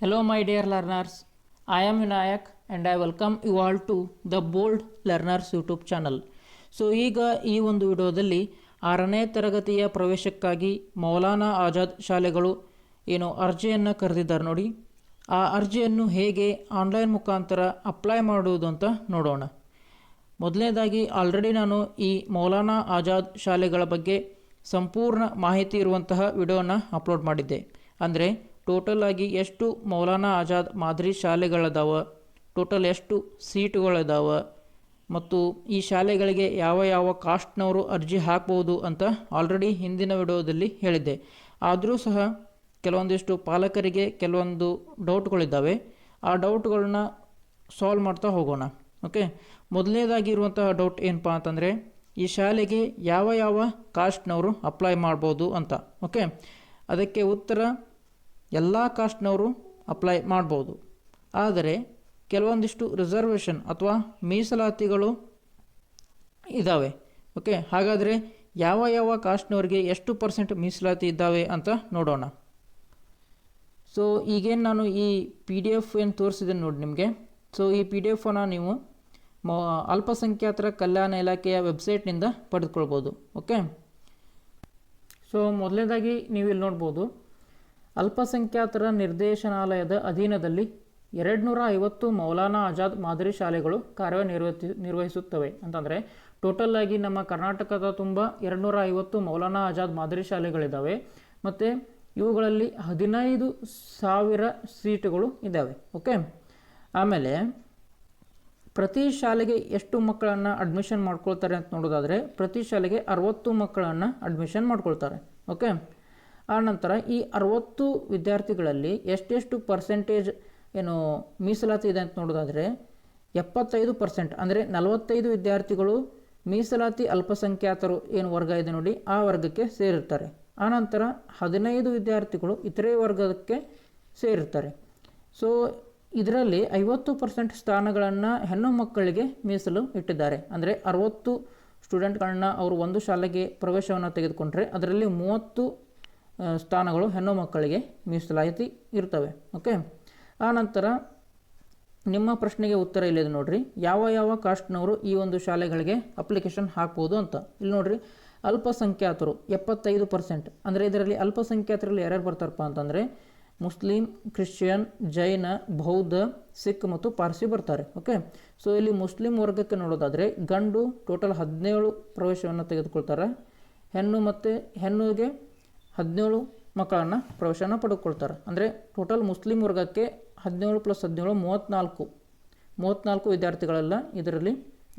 Hello, my dear learners. I am Vinayak and I welcome you all to the Bold Learners YouTube channel. So ಈಗ ಈ ಒಂದು ವಿಡಿಯೋದಲ್ಲಿ ಆರನೇ ತರಗತಿಯ ಪ್ರವೇಶಕ್ಕಾಗಿ ಮೌಲಾನಾ ಆಜಾದ್ ಶಾಲೆಗಳು ಏನು ಅರ್ಜಿಯನ್ನು ಕರೆದಿದ್ದಾರೆ ನೋಡಿ ಆ ಅರ್ಜಿಯನ್ನು ಹೇಗೆ ಆನ್ಲೈನ್ ಮುಖಾಂತರ ಅಪ್ಲೈ ಮಾಡುವುದು ಅಂತ ನೋಡೋಣ ಮೊದಲನೇದಾಗಿ ಆಲ್ರೆಡಿ ನಾನು ಈ ಮೌಲಾನಾ ಆಜಾದ್ ಶಾಲೆಗಳ ಬಗ್ಗೆ ಸಂಪೂರ್ಣ ಮಾಹಿತಿ ಇರುವಂತಹ ವಿಡಿಯೋನ ಅಪ್ಲೋಡ್ ಮಾಡಿದ್ದೆ ಅಂದರೆ ಟೋಟಲ್ ಆಗಿ ಎಷ್ಟು ಮೌಲಾನಾ ಆಜಾದ್ ಮಾದರಿ ಶಾಲೆಗಳದಾವ? ಟೋಟಲ್ ಎಷ್ಟು ಸೀಟುಗಳದಾವ? ಮತ್ತು ಈ ಶಾಲೆಗಳಿಗೆ ಯಾವ ಯಾವ ಕಾಸ್ಟ್ನವರು ಅರ್ಜಿ ಹಾಕ್ಬೋದು ಅಂತ ಆಲ್ರೆಡಿ ಹಿಂದಿನ ವಿಡಿಯೋದಲ್ಲಿ ಹೇಳಿದ್ದೆ. ಆದರೂ ಸಹ ಕೆಲವೊಂದಿಷ್ಟು ಪಾಲಕರಿಗೆ ಕೆಲವೊಂದು ಡೌಟ್ಗಳಿದ್ದಾವೆ ಆ ಡೌಟ್ಗಳನ್ನ ಸಾಲ್ವ್ ಮಾಡ್ತಾ ಹೋಗೋಣ. ಓಕೆ ಮೊದಲನೇದಾಗಿ ಇರುವಂತಹ ಡೌಟ್ ಏನಪ್ಪ ಅಂತಂದರೆ, ಈ ಶಾಲೆಗೆ ಯಾವ ಯಾವ ಕಾಸ್ಟ್ನವರು ಅಪ್ಲೈ ಮಾಡ್ಬೋದು ಅಂತ. ಓಕೆ ಅದಕ್ಕೆ ಉತ್ತರ ಎಲ್ಲ ಕಾಸ್ಟ್ನವರು ಅಪ್ಲೈ ಮಾಡ್ಬೋದು. ಆದರೆ ಕೆಲವೊಂದಿಷ್ಟು ರಿಸರ್ವೇಷನ್ ಅಥವಾ ಮೀಸಲಾತಿಗಳು ಇದ್ದಾವೆ ಓಕೆ, ಹಾಗಾದರೆ ಯಾವ ಯಾವ ಕಾಸ್ಟ್ನವರಿಗೆ ಎಷ್ಟು ಪರ್ಸೆಂಟ್ ಮೀಸಲಾತಿ ಇದ್ದಾವೆ ಅಂತ ನೋಡೋಣ. ಸೊ, ಈಗೇನು ನಾನು ಈ ಪಿ ಡಿ ಎಫ್ ಏನು ತೋರಿಸಿದ್ದೇನೆ ನೋಡಿ ನಿಮಗೆ. ಸೊ, ಈ ಪಿ ಡಿ ಎಫನ್ನು ನೀವು ಮ, ಅಲ್ಪಸಂಖ್ಯಾತರ ಕಲ್ಯಾಣ ಇಲಾಖೆಯ ವೆಬ್ಸೈಟ್ನಿಂದ ಪಡೆದುಕೊಳ್ಬೋದು. ಓಕೆ? ಸೊ ಮೊದಲನೇದಾಗಿ ನೀವು ಇಲ್ಲಿ ನೋಡ್ಬೋದು. ಅಲ್ಪಸಂಖ್ಯಾತರ ನಿರ್ದೇಶನಾಲಯದ ಅಧೀನದಲ್ಲಿ ಎರಡು ನೂರ ಐವತ್ತು ಮೌಲಾನಾ ಆಜಾದ್ ಮಾದರಿ ಶಾಲೆಗಳು ಕಾರ್ಯನಿರ್ವಹಿ, ನಿರ್ವಹಿಸುತ್ತವೆ. ಅಂತಂದರೆ ಟೋಟಲ್ ಆಗಿ ನಮ್ಮ ಕರ್ನಾಟಕದ ತುಂಬ ಎರಡು ನೂರ ಐವತ್ತು ಮೌಲಾನಾ ಆಜಾದ್ ಮಾದರಿ ಶಾಲೆಗಳಿದ್ದಾವೆ ಮತ್ತು ಇವುಗಳಲ್ಲಿ ಹದಿನೈದು ಸಾವಿರ ಸೀಟುಗಳು ಇದ್ದಾವೆ ಓಕೆ ಆಮೇಲೆ, ಪ್ರತಿ ಶಾಲೆಗೆ ಎಷ್ಟು ಮಕ್ಕಳನ್ನು ಅಡ್ಮಿಷನ್ ಮಾಡ್ಕೊಳ್ತಾರೆ ಅಂತ ನೋಡೋದಾದರೆ, ಪ್ರತಿ ಶಾಲೆಗೆ ಅರವತ್ತು ಮಕ್ಕಳನ್ನು ಅಡ್ಮಿಷನ್ ಮಾಡ್ಕೊಳ್ತಾರೆ. ಓಕೆ ಆನಂತರ ಈ ಅರವತ್ತು ವಿದ್ಯಾರ್ಥಿಗಳಲ್ಲಿ ಎಷ್ಟೆಷ್ಟು ಪರ್ಸೆಂಟೇಜ್ ಏನು ಮೀಸಲಾತಿ ಇದೆ ಅಂತ ನೋಡೋದಾದರೆ ಎಪ್ಪತ್ತೈದು ಪರ್ಸೆಂಟ್ ಅಂದರೆ ನಲವತ್ತೈದು ವಿದ್ಯಾರ್ಥಿಗಳು ಮೀಸಲಾತಿ ಅಲ್ಪಸಂಖ್ಯಾತರು ಏನು ವರ್ಗ ಇದೆ ನೋಡಿ ಆ ವರ್ಗಕ್ಕೆ ಸೇರಿರ್ತಾರೆ. ಆನಂತರ ಹದಿನೈದು ವಿದ್ಯಾರ್ಥಿಗಳು ಇತರೆ ವರ್ಗಕ್ಕೆ ಸೇರಿರ್ತಾರೆ. ಸೊ ಇದರಲ್ಲಿ ಐವತ್ತು ಪರ್ಸೆಂಟ್ ಸ್ಥಾನಗಳನ್ನು ಹೆಣ್ಣು ಮಕ್ಕಳಿಗೆ ಮೀಸಲು ಇಟ್ಟಿದ್ದಾರೆ. ಅಂದರೆ ಅರವತ್ತು ಸ್ಟೂಡೆಂಟ್ಗಳನ್ನ ಅವರು ಒಂದು ಶಾಲೆಗೆ ಪ್ರವೇಶವನ್ನು ತೆಗೆದುಕೊಂಡ್ರೆ ಅದರಲ್ಲಿ ಮೂವತ್ತು ಸ್ಥಾನಗಳು ಹೆಣ್ಣು ಮಕ್ಕಳಿಗೆ ಮೀಸಲಾತಿ ಇರ್ತವೆ. ಓಕೆ ಆನಂತರ ನಿಮ್ಮ ಪ್ರಶ್ನೆಗೆ ಉತ್ತರ ಇಲ್ಲಿದೆ ನೋಡಿರಿ. ಯಾವ ಯಾವ ಕಾಸ್ಟ್ನವರು ಈ ಒಂದು ಶಾಲೆಗಳಿಗೆ ಅಪ್ಲಿಕೇಶನ್ ಹಾಕ್ಬೋದು ಅಂತ. ಇಲ್ಲಿ ನೋಡಿರಿ, ಅಲ್ಪಸಂಖ್ಯಾತರು ಎಪ್ಪತ್ತೈದು ಪರ್ಸೆಂಟ್ ಅಂದರೆ ಇದರಲ್ಲಿ ಅಲ್ಪಸಂಖ್ಯಾತರಲ್ಲಿ ಯಾರ್ಯಾರು ಬರ್ತಾರಪ್ಪ ಅಂತಂದರೆ ಮುಸ್ಲಿಂ, ಕ್ರಿಶ್ಚಿಯನ್, ಜೈನ, ಬೌದ್ಧ, ಸಿಖ್ ಮತ್ತು ಪಾರ್ಸಿ ಬರ್ತಾರೆ. ಓಕೆ ಸೊ ಇಲ್ಲಿ ಮುಸ್ಲಿಂ ವರ್ಗಕ್ಕೆ ನೋಡೋದಾದರೆ ಗಂಡು ಟೋಟಲ್ ಹದಿನೇಳು ಪ್ರವೇಶವನ್ನು ತೆಗೆದುಕೊಳ್ತಾರೆ. ಹೆಣ್ಣು ಮತ್ತು ಹೆಣ್ಣಿಗೆ ಹದಿನೇಳು ಮಕ್ಕಳನ್ನು ಪ್ರವೇಶನ ಪಡೆದುಕೊಳ್ತಾರೆ ಅಂದರೆ ಟೋಟಲ್ ಮುಸ್ಲಿಂ ವರ್ಗಕ್ಕೆ ಹದಿನೇಳು ಪ್ಲಸ್ ಹದಿನೇಳು ಮೂವತ್ತ್ನಾಲ್ಕು ಮೂವತ್ತ್ನಾಲ್ಕು ವಿದ್ಯಾರ್ಥಿಗಳೆಲ್ಲ ಇದರಲ್ಲಿ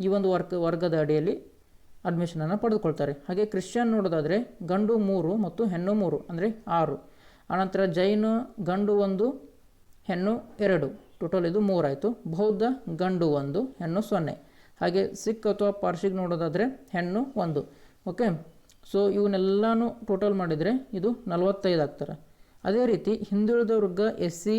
ಈ ಒಂದು ವರ್ಗ, ವರ್ಗದ ಅಡಿಯಲ್ಲಿ ಅಡ್ಮಿಷನನ್ನು ಪಡೆದುಕೊಳ್ತಾರೆ. ಹಾಗೆ ಕ್ರಿಶ್ಚಿಯನ್ ನೋಡೋದಾದರೆ ಗಂಡು ಮೂರು ಮತ್ತು ಹೆಣ್ಣು ಮೂರು, ಅಂದರೆ ಆರು. ಆನಂತರ ಜೈನ ಗಂಡು ಒಂದು, ಹೆಣ್ಣು ಎರಡು. ಟೋಟಲ್ ಇದು ಮೂರಾಯಿತು ಬೌದ್ಧ ಗಂಡು ಒಂದು, ಹೆಣ್ಣು ಸೊನ್ನೆ. ಹಾಗೆ ಸಿಖ್ ಅಥವಾ ಪಾರ್ಸಿಗೆ ನೋಡೋದಾದರೆ ಹೆಣ್ಣು ಒಂದು. ಓಕೆ ಸೊ ಇವನ್ನೆಲ್ಲನೂ ಟೋಟಲ್ ಮಾಡಿದರೆ ಇದು ನಲವತ್ತೈದು ಆಗ್ತಾರೆ. ಅದೇ ರೀತಿ ಹಿಂದುಳಿದ ವರ್ಗ ಎಸ್ ಸಿ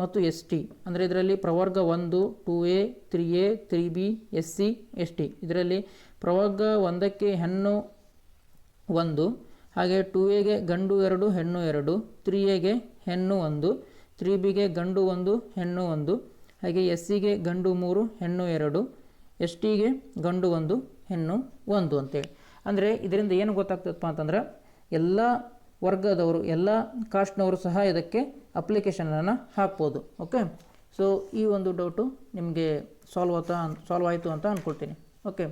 ಮತ್ತು ಎಸ್ ಟಿ ಅಂದರೆ ಇದರಲ್ಲಿ ಪ್ರವರ್ಗ ಒಂದು two A three A three B S C S T ಇದರಲ್ಲಿ ಪ್ರವರ್ಗ ಒಂದಕ್ಕೆ ಹೆಣ್ಣು ಒಂದು, ಹಾಗೆ ಟು ಎಗೆ ಗಂಡು ಎರಡು, ಹೆಣ್ಣು ಎರಡು ತ್ರೀ ಎಗೆ ಹೆಣ್ಣು ಒಂದು ತ್ರೀ ಬಿಗೆ ಗಂಡು ಒಂದು, ಹೆಣ್ಣು ಒಂದು, ಹಾಗೆ ಎಸ್ ಸಿಗೆ ಗಂಡು ಮೂರು, ಹೆಣ್ಣು ಎರಡು ಎಸ್ ಟಿಗೆ ಗಂಡು ಒಂದು, ಹೆಣ್ಣು ಒಂದು ಅಂತೇಳಿ. ಅಂದರೆ ಇದರಿಂದ ಏನು ಗೊತ್ತಾಗ್ತದಪ್ಪ ಅಂತಂದ್ರೆ ಎಲ್ಲ ವರ್ಗದವರು, ಎಲ್ಲ ಕಾಸ್ಟ್ನವರು ಸಹ ಇದಕ್ಕೆ ಅಪ್ಲಿಕೇಶನನ್ನು ಹಾಕ್ಬೋದು ಓಕೆ ಸೊ ಈ ಒಂದು ಡೌಟು ನಿಮಗೆ ಸಾಲ್ವ್ ಆತ ಸಾಲ್ವ್ ಆಯಿತು ಅಂತ ಅಂದ್ಕೊಳ್ತೀನಿ ಓಕೆ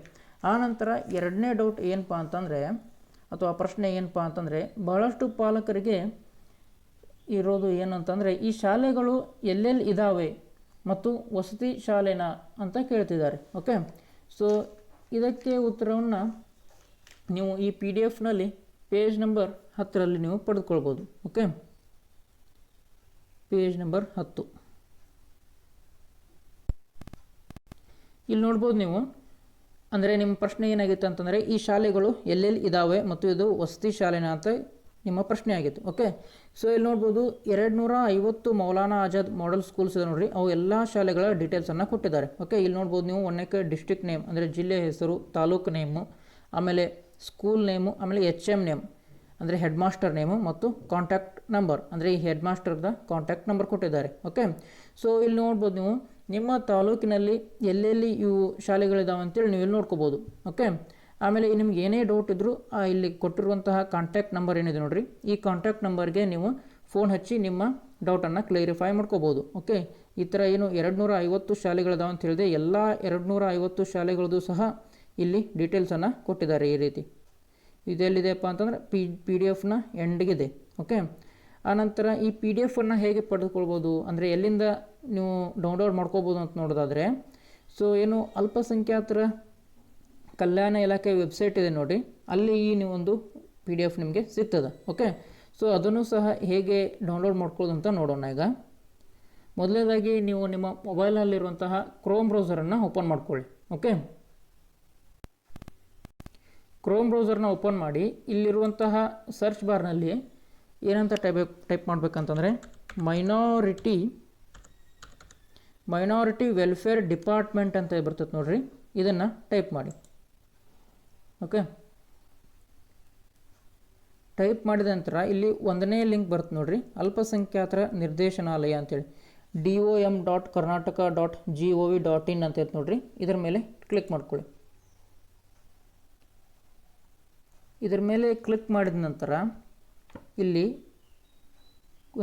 ಆನಂತರ ಎರಡನೇ ಡೌಟ್ ಏನಪ್ಪ ಅಂತಂದರೆ, ಅಥವಾ ಪ್ರಶ್ನೆ ಏನಪ್ಪ ಅಂತಂದರೆ, ಬಹಳಷ್ಟು ಪಾಲಕರಿಗೆ ಇರೋದು ಏನು ಅಂತಂದರೆ ಈ ಶಾಲೆಗಳು ಎಲ್ಲೆಲ್ಲಿ ಇದ್ದಾವೆ ಮತ್ತು ವಸತಿ ಶಾಲೆನ ಅಂತ ಕೇಳ್ತಿದ್ದಾರೆ ಓಕೆ ಸೊ ಇದಕ್ಕೆ ಉತ್ತರವನ್ನು ನೀವು ಈ ಪಿ ಡಿ ಎಫ್ನಲ್ಲಿ ಪೇಜ್ ನಂಬರ್ ಹತ್ತರಲ್ಲಿ ನೀವು ಪಡೆದುಕೊಳ್ಬೋದು ಓಕೆ ಪೇಜ್ ನಂಬರ್ ಹತ್ತು. ಇಲ್ಲಿ ನೋಡ್ಬೋದು ನೀವು, ಅಂದರೆ ನಿಮ್ಮ ಪ್ರಶ್ನೆ ಏನಾಗಿತ್ತು ಅಂತಂದರೆ ಈ ಶಾಲೆಗಳು ಎಲ್ಲೆಲ್ಲಿ ಇದ್ದಾವೆ ಮತ್ತು ಇದು ವಸತಿ ಶಾಲೆನ ಅಂತ ನಿಮ್ಮ ಪ್ರಶ್ನೆ ಆಗಿತ್ತು ಓಕೆ ಸೊ ಇಲ್ಲಿ ನೋಡ್ಬೋದು ಎರಡು ನೂರ ಐವತ್ತು ಮೌಲಾನಾ ಆಜಾದ್ ಮಾಡೆಲ್ ಸ್ಕೂಲ್ಸ್ ಇದೆ ನೋಡಿರಿ, ಅವು ಎಲ್ಲ ಶಾಲೆಗಳ ಡೀಟೇಲ್ಸನ್ನು ಕೊಟ್ಟಿದ್ದಾರೆ ಓಕೆ ಇಲ್ಲಿ ನೋಡ್ಬೋದು ನೀವು ಒಂದಕ್ಕೆ ಡಿಸ್ಟ್ರಿಕ್ಟ್ ನೇಮ್ ಅಂದರೆ ಜಿಲ್ಲೆ ಹೆಸರು, ತಾಲೂಕು ನೇಮು ಆಮೇಲೆ ಸ್ಕೂಲ್ ನೇಮು ಆಮೇಲೆ ಎಚ್ ಎಂ ನೇಮ್ ಅಂದರೆ ಹೆಡ್ ಮಾಸ್ಟರ್ ನೇಮು ಮತ್ತು ಕಾಂಟ್ಯಾಕ್ಟ್ ನಂಬರ್ ಅಂದರೆ ಈ ಹೆಡ್ ಮಾಸ್ಟರ್ದ ಕಾಂಟ್ಯಾಕ್ಟ್ ನಂಬರ್ ಕೊಟ್ಟಿದ್ದಾರೆ ಓಕೆ ಸೊ ಇಲ್ಲಿ ನೋಡ್ಬೋದು ನೀವು, ನಿಮ್ಮ ತಾಲೂಕಿನಲ್ಲಿ ಎಲ್ಲೆಲ್ಲಿ ಇವು ಶಾಲೆಗಳಿದ್ದಾವೆ ಅಂತೇಳಿ ನೀವು ಇಲ್ಲಿ ನೋಡ್ಕೋಬೋದು ಓಕೆ ಆಮೇಲೆ ನಿಮ್ಗೆ ಏನೇ ಡೌಟ್ ಇದ್ದರೂ ಇಲ್ಲಿ ಕೊಟ್ಟಿರುವಂತಹ ಕಾಂಟ್ಯಾಕ್ಟ್ ನಂಬರ್ ಏನಿದೆ ನೋಡಿರಿ? ಈ ಕಾಂಟ್ಯಾಕ್ಟ್ ನಂಬರ್ಗೆ ನೀವು ಫೋನ್ ಹಚ್ಚಿ ನಿಮ್ಮ ಡೌಟನ್ನು ಕ್ಲಿಯರಿಫೈ ಮಾಡ್ಕೋಬೋದು ಓಕೆ ಈ ಥರ ಏನು ಎರಡು ನೂರ ಐವತ್ತು ಶಾಲೆಗಳಿದಾವೆ ಅಂತ ಹೇಳಿದೆ ಎಲ್ಲ ಎರಡು ನೂರ ಐವತ್ತು ಶಾಲೆಗಳದ್ದು ಸಹ ಇಲ್ಲಿ ಡೀಟೇಲ್ಸನ್ನು ಕೊಟ್ಟಿದ್ದಾರೆ ಈ ರೀತಿ. ಇದೆಲ್ಲಿದೆಯಪ್ಪ ಅಂತಂದರೆ ಪಿ ಪಿ ಡಿ ಎಫ್ನ ಎಂಡ್ಗಿದೆ ಓಕೆ ಆನಂತರ ಈ ಪಿ ಡಿ ಎಫನ್ನು ಹೇಗೆ ಪಡೆದುಕೊಳ್ಬೋದು? ಅಂದರೆ ಎಲ್ಲಿಂದ ನೀವು ಡೌನ್ಲೋಡ್ ಮಾಡ್ಕೋಬೋದು ಅಂತ ನೋಡೋದಾದರೆ ಸೊ ಏನು ಅಲ್ಪಸಂಖ್ಯಾತರ ಕಲ್ಯಾಣ ಇಲಾಖೆ ವೆಬ್ಸೈಟ್ ಇದೆ ನೋಡಿ, ಅಲ್ಲಿ ಈ ನೀವೊಂದು ಪಿ ಡಿ ಎಫ್ ನಿಮಗೆ ಸಿಗ್ತದೆ ಓಕೆ ಸೊ ಅದನ್ನು ಸಹ ಹೇಗೆ ಡೌನ್ಲೋಡ್ ಮಾಡ್ಕೊಳ್ಳೋದು ಅಂತ ನೋಡೋಣ ಈಗ. ಮೊದಲನೇದಾಗಿ ನೀವು ನಿಮ್ಮ ಮೊಬೈಲಲ್ಲಿರುವಂತಹ ಕ್ರೋಮ್ ಬ್ರೌಸರನ್ನು ಓಪನ್ ಮಾಡ್ಕೊಳ್ಳಿ ಓಕೆ ಕ್ರೋಮ್ ಬ್ರೌಸರ್ನ ಓಪನ್ ಮಾಡಿ ಇಲ್ಲಿರುವಂತಹ ಸರ್ಚ್ ಬಾರ್ನಲ್ಲಿ ಏನಂತ ಟೈಪ್ ಟೈಪ್ ಮಾಡಬೇಕಂತಂದರೆ ಮೈನಾರಿಟಿ ಮೈನಾರಿಟಿ ವೆಲ್ಫೇರ್ ಡಿಪಾರ್ಟ್ಮೆಂಟ್ ಅಂತ ಬರ್ತದೆ ನೋಡಿರಿ. ಇದನ್ನು ಟೈಪ್ ಮಾಡಿ. ಓಕೆ ಟೈಪ್ ಮಾಡಿದ ನಂತರ ಇಲ್ಲಿ ಒಂದನೇ ಲಿಂಕ್ ಬರುತ್ತೆ ನೋಡಿರಿ. ಅಲ್ಪಸಂಖ್ಯಾತರ ನಿರ್ದೇಶನಾಲಯ ಅಂತೇಳಿ. D O M dot Karnataka dot G O V dot in ಅಂತ ಇರ್ತದೆ ನೋಡಿರಿ. ಇದರ ಮೇಲೆ ಕ್ಲಿಕ್ ಮಾಡ್ಕೊಳ್ಳಿ. ಇದರ ಮೇಲೆ ಕ್ಲಿಕ್ ಮಾಡಿದ ನಂತರ ಇಲ್ಲಿ